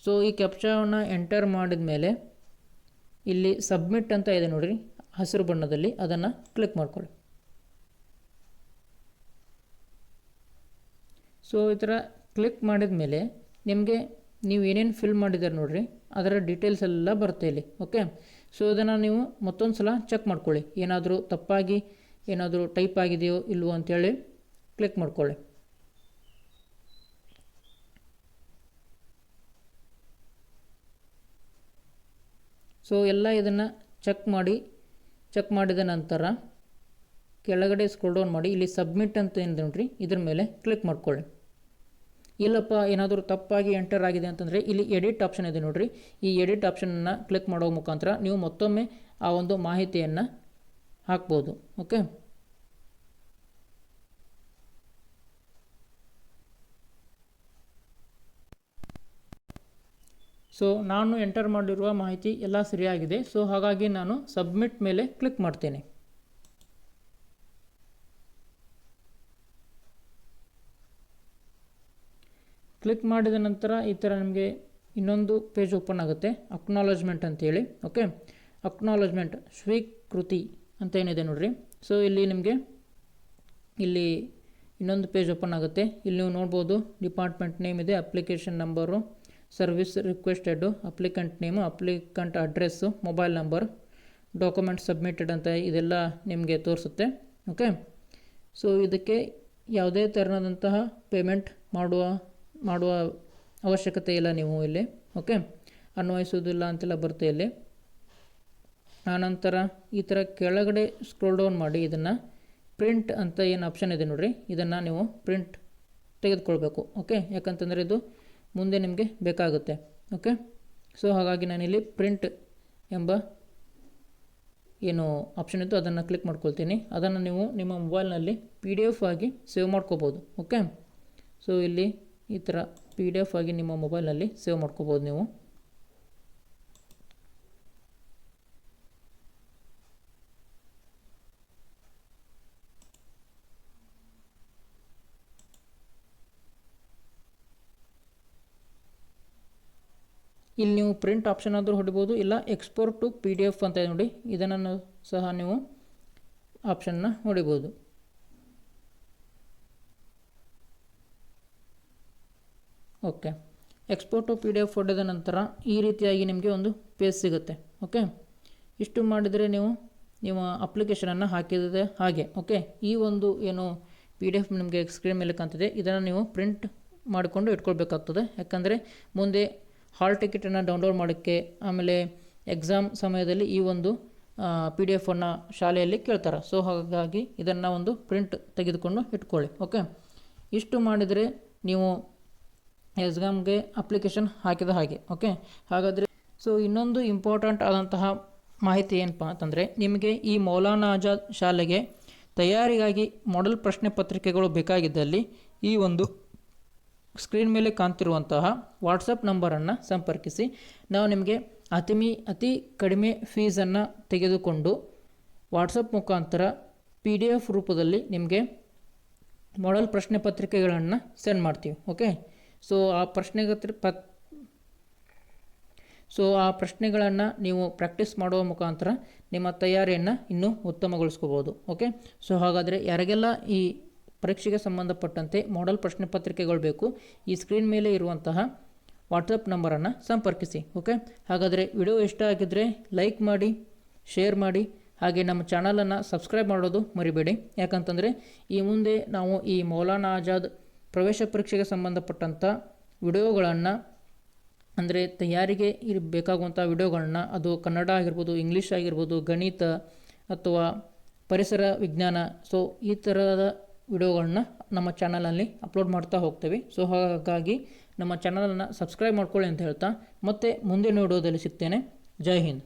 ಸೊ ಈ ಕ್ಯಾಪ್ಚಾವನ್ನು ಎಂಟರ್ ಮಾಡಿದ ಮೇಲೆ ಇಲ್ಲಿ ಸಬ್ಮಿಟ್ ಅಂತ ಇದೆ ನೋಡಿರಿ, ಹಸಿರು ಬಣ್ಣದಲ್ಲಿ ಅದನ್ನು ಕ್ಲಿಕ್ ಮಾಡ್ಕೊಳ್ಳಿ. ಸೊ ಈ ಥರ ಕ್ಲಿಕ್ ಮಾಡಿದ ಮೇಲೆ ನಿಮಗೆ ನೀವು ಏನೇನು ಫಿಲ್ ಮಾಡಿದ್ದಾರೆ ನೋಡಿರಿ, ಅದರ ಡೀಟೇಲ್ಸ್ ಎಲ್ಲ ಬರುತ್ತೆ ಇಲ್ಲಿ ಓಕೆ ಸೊ ಇದನ್ನು ನೀವು ಮತ್ತೊಂದು ಸಲ ಚೆಕ್ ಮಾಡ್ಕೊಳ್ಳಿ. ಏನಾದರೂ ತಪ್ಪಾಗಿ, ಏನಾದರೂ ಟೈಪ್ ಆಗಿದೆಯೋ ಇಲ್ವೋ ಅಂತೇಳಿ ಕ್ಲಿಕ್ ಮಾಡ್ಕೊಳ್ಳಿ. ಸೊ ಎಲ್ಲ ಇದನ್ನು ಚೆಕ್ ಮಾಡಿ ಚೆಕ್ ಮಾಡಿದ ನಂತರ ಕೆಳಗಡೆ ಸ್ಕ್ರೋಲ್ ಡೌನ್ ಮಾಡಿ, ಇಲ್ಲಿ ಸಬ್ಮಿಟ್ ಅಂತ ಏನು ನೋಡ್ರಿ, ಇದ್ರ ಮೇಲೆ ಕ್ಲಿಕ್ ಮಾಡ್ಕೊಳ್ಳಿ. ಇಲ್ಲಪ್ಪ, ಏನಾದರೂ ತಪ್ಪಾಗಿ ಎಂಟರ್ ಆಗಿದೆ ಅಂತಂದರೆ, ಇಲ್ಲಿ ಎಡಿಟ್ ಆಪ್ಷನ್ ಇದೆ ನೋಡಿರಿ. ಈ ಎಡಿಟ್ ಆಪ್ಷನನ್ನು ಕ್ಲಿಕ್ ಮಾಡೋ ಮುಖಾಂತರ ನೀವು ಮತ್ತೊಮ್ಮೆ ಆ ಒಂದು ಮಾಹಿತಿಯನ್ನು ಹಾಕ್ಬೋದು ಓಕೆ ಸೊ ನಾನು ಎಂಟರ್ ಮಾಡಿರುವ ಮಾಹಿತಿ ಎಲ್ಲ ಸರಿಯಾಗಿದೆ. ಸೊ ಹಾಗಾಗಿ ನಾನು ಸಬ್ಮಿಟ್ ಮೇಲೆ ಕ್ಲಿಕ್ ಮಾಡ್ತೇನೆ. ಕ್ಲಿಕ್ ಮಾಡಿದ ನಂತರ ಈ ಥರ ನಿಮಗೆ ಇನ್ನೊಂದು ಪೇಜ್ ಓಪನ್ ಆಗುತ್ತೆ. ಅಕ್ನಾಲಜ್ಮೆಂಟ್ ಅಂತೇಳಿ ಓಕೆ ಅಕ್ನಾಲಜ್ಮೆಂಟ್ ಸ್ವೀಕೃತಿ ಅಂತ ಏನಿದೆ ನೋಡಿರಿ. ಸೊ ಇಲ್ಲಿ ನಿಮಗೆ ಇಲ್ಲಿ ಇನ್ನೊಂದು ಪೇಜ್ ಓಪನ್ ಆಗುತ್ತೆ. ಇಲ್ಲಿ ನೀವು ನೋಡ್ಬೋದು ಡಿಪಾರ್ಟ್ಮೆಂಟ್ ನೇಮ್ ಇದೆ application number service requested applicant name applicant address mobile number document submitted ಅಂತ ಇದೆಲ್ಲ ನಿಮಗೆ ತೋರಿಸುತ್ತೆ. ಓಕೆ ಸೊ ಇದಕ್ಕೆ ಯಾವುದೇ ತೆರನಾದಂತಹ ಪೇಮೆಂಟ್ ಮಾಡುವ ಮಾಡುವ ಅವಶ್ಯಕತೆ ಇಲ್ಲ ನೀವು ಇಲ್ಲಿ. ಓಕೆ ಅನ್ವಯಿಸೋದಿಲ್ಲ ಅಂತೆಲ್ಲ ಬರುತ್ತೆ ಇಲ್ಲಿ. ಆನಂತರ ಈ ಥರ ಕೆಳಗಡೆ ಸ್ಕ್ರೋಲ್ ಡೌನ್ ಮಾಡಿ ಇದನ್ನು ಪ್ರಿಂಟ್ ಅಂತ ಏನು ಆಪ್ಷನ್ ಇದೆ ನೋಡಿರಿ? ಇದನ್ನು ನೀವು ಪ್ರಿಂಟ್ ತೆಗೆದುಕೊಳ್ಬೇಕು. ಓಕೆ ಯಾಕಂತಂದರೆ ಇದು ಮುಂದೆ ನಿಮಗೆ ಬೇಕಾಗುತ್ತೆ. ಓಕೆ ಸೊ ಹಾಗಾಗಿ ನಾನಿಲ್ಲಿ ಪ್ರಿಂಟ್ ಎಂಬ ಏನು ಆಪ್ಷನ್ ಇತ್ತು, ಅದನ್ನು ಕ್ಲಿಕ್ ಮಾಡ್ಕೊಳ್ತೀನಿ. ಅದನ್ನು ನೀವು ನಿಮ್ಮ ಮೊಬೈಲ್ನಲ್ಲಿ ಪಿ ಡಿ ಎಫ್ ಆಗಿ ಸೇವ್ ಮಾಡ್ಕೋಬೋದು. ಓಕೆ ಸೊ ಇಲ್ಲಿ ಈ ಥರ ಪಿ ಡಿ ಎಫ್ ಆಗಿ ನಿಮ್ಮ ಮೊಬೈಲ್ನಲ್ಲಿ ಸೇವ್ ಮಾಡ್ಕೋಬೋದು ನೀವು. ಇಲ್ಲಿ ನೀವು ಪ್ರಿಂಟ್ ಆಪ್ಷನ್ ಆದರೂ ಹೊಡಿಬೋದು, ಇಲ್ಲ export to P D F ಅಂತ ಇದೆ ನೋಡಿ ಇದನ್ನು ಸಹ ನೀವು ಆಪ್ಷನ್ನ ಹೊಡಿಬೋದು. Okay export to P D F ಹೊಡೆದ ನಂತರ ಈ ರೀತಿಯಾಗಿ ನಿಮಗೆ ಒಂದು ಪೇಜ್ ಸಿಗುತ್ತೆ. ಓಕೆ ಇಷ್ಟು ಮಾಡಿದರೆ ನೀವು ನಿಮ್ಮ ಅಪ್ಲಿಕೇಶನನ್ನು ಹಾಕಿದರೆ ಹಾಗೆ. ಓಕೆ ಈ ಒಂದು ಏನು ಪಿ ಡಿ ಎಫ್ ನಿಮಗೆ ಸ್ಕ್ರೀನ್ ಮೇಲೆ ಕಾಣ್ತಿದೆ, ಇದನ್ನು ನೀವು ಪ್ರಿಂಟ್ ಮಾಡಿಕೊಂಡು ಇಟ್ಕೊಳ್ಬೇಕಾಗ್ತದೆ. ಯಾಕಂದರೆ ಮುಂದೆ ಹಾಲ್ ಟಿಕೆಟನ್ನು ಡೌನ್ಲೋಡ್ ಮಾಡೋಕ್ಕೆ ಆಮೇಲೆ ಎಕ್ಸಾಮ್ ಸಮಯದಲ್ಲಿ ಈ ಒಂದು ಪಿ ಡಿ ಎಫನ್ನು ಶಾಲೆಯಲ್ಲಿ ಕೇಳ್ತಾರೆ. ಸೊ ಹಾಗಾಗಿ ಇದನ್ನು ಒಂದು ಪ್ರಿಂಟ್ ತೆಗೆದುಕೊಂಡು ಇಟ್ಕೊಳ್ಳಿ. ಓಕೆ ಇಷ್ಟು ಮಾಡಿದರೆ ನೀವು ಎಕ್ಸಾಮ್ಗೆ ಅಪ್ಲಿಕೇಶನ್ ಹಾಕಿದ ಹಾಗೆ. ಓಕೆ ಹಾಗಾದರೆ ಸೊ ಇನ್ನೊಂದು ಇಂಪಾರ್ಟೆಂಟ್ ಆದಂತಹ ಮಾಹಿತಿ ಏನಪ್ಪ ಅಂತಂದರೆ, ನಿಮಗೆ ಈ ಮೌಲಾನಾ ಆಜಾದ್ ಶಾಲೆಗೆ ತಯಾರಿಗಾಗಿ ಮಾಡೆಲ್ ಪ್ರಶ್ನೆ ಪತ್ರಿಕೆಗಳು ಬೇಕಾಗಿದ್ದಲ್ಲಿ ಈ ಒಂದು ಸ್ಕ್ರೀನ್ ಮೇಲೆ ಕಾಣ್ತಿರುವಂತಹ ವಾಟ್ಸಪ್ ನಂಬರನ್ನು ಸಂಪರ್ಕಿಸಿ. ನಾವು ನಿಮಗೆ ಅತಿಮಿ, ಅತಿ ಕಡಿಮೆ ಫೀಸನ್ನು ತೆಗೆದುಕೊಂಡು ವಾಟ್ಸಪ್ ಮುಖಾಂತರ ಪಿ ಡಿ ಎಫ್ ರೂಪದಲ್ಲಿ ನಿಮಗೆ ಮಾಡಲ್ ಪ್ರಶ್ನೆ ಪತ್ರಿಕೆಗಳನ್ನು ಸೆಂಡ್ ಮಾಡ್ತೀವಿ, ಓಕೆ? ಸೊ, ಆ ಪ್ರಶ್ನೆಗತ್ರ ಪತ್, ಸೊ, ಆ ಪ್ರಶ್ನೆಗಳನ್ನು ನೀವು ಪ್ರಾಕ್ಟೀಸ್ ಮಾಡುವ ಮುಖಾಂತರ ನಿಮ್ಮ ತಯಾರಿಯನ್ನು ಇನ್ನೂ ಉತ್ತಮಗೊಳಿಸ್ಕೋಬೋದು, ಓಕೆ? ಸೊ, ಹಾಗಾದರೆ ಯಾರಿಗೆಲ್ಲ ಈ ಪರೀಕ್ಷೆಗೆ ಸಂಬಂಧಪಟ್ಟಂತೆ ಮಾಡೆಲ್ ಪ್ರಶ್ನೆ ಪತ್ರಿಕೆಗಳು ಬೇಕು. ಈ ಸ್ಕ್ರೀನ್ ಮೇಲೆ ಇರುವಂತಹ ವಾಟ್ಸಪ್ ನಂಬರನ್ನು ಸಂಪರ್ಕಿಸಿ ಓಕೆ ಹಾಗಾದರೆ ವಿಡಿಯೋ ಇಷ್ಟ ಆಗಿದ್ದರೆ ಲೈಕ್ ಮಾಡಿ ಶೇರ್ ಮಾಡಿ, ಹಾಗೆ ನಮ್ಮ ಚಾನಲನ್ನು ಸಬ್ಸ್ಕ್ರೈಬ್ ಮಾಡೋದು ಮರಿಬೇಡಿ. ಯಾಕಂತಂದರೆ ಈ ಮುಂದೆ ನಾವು ಈ ಮೌಲಾನಾ ಆಜಾದ್ ಪ್ರವೇಶ ಪರೀಕ್ಷೆಗೆ ಸಂಬಂಧಪಟ್ಟಂಥ ವಿಡಿಯೋಗಳನ್ನು ಅಂದರೆ ತಯಾರಿಗೆ ಇರ್ ಬೇಕಾಗುವಂಥ ವಿಡಿಯೋಗಳನ್ನ ಅದು ಕನ್ನಡ ಆಗಿರ್ಬೋದು ಇಂಗ್ಲೀಷ್ ಆಗಿರ್ಬೋದು, ಗಣಿತ ಅಥವಾ ಪರಿಸರ ವಿಜ್ಞಾನ ಸೊ ಈ ಥರದ ವಿಡಿಯೋಗಳನ್ನ ನಮ್ಮ ಚಾನಲಲ್ಲಿ ಅಪ್ಲೋಡ್ ಮಾಡ್ತಾ ಹೋಗ್ತೀವಿ. ಸೊ ಹಾಗಾಗಿ ನಮ್ಮ ಚಾನಲನ್ನು ಸಬ್ಸ್ಕ್ರೈಬ್ ಮಾಡ್ಕೊಳ್ಳಿ ಅಂತ ಹೇಳ್ತಾ ಮತ್ತೆ ಮುಂದಿನ ವಿಡಿಯೋದಲ್ಲಿ ಸಿಗ್ತೇನೆ. ಜೈ ಹಿಂದ್.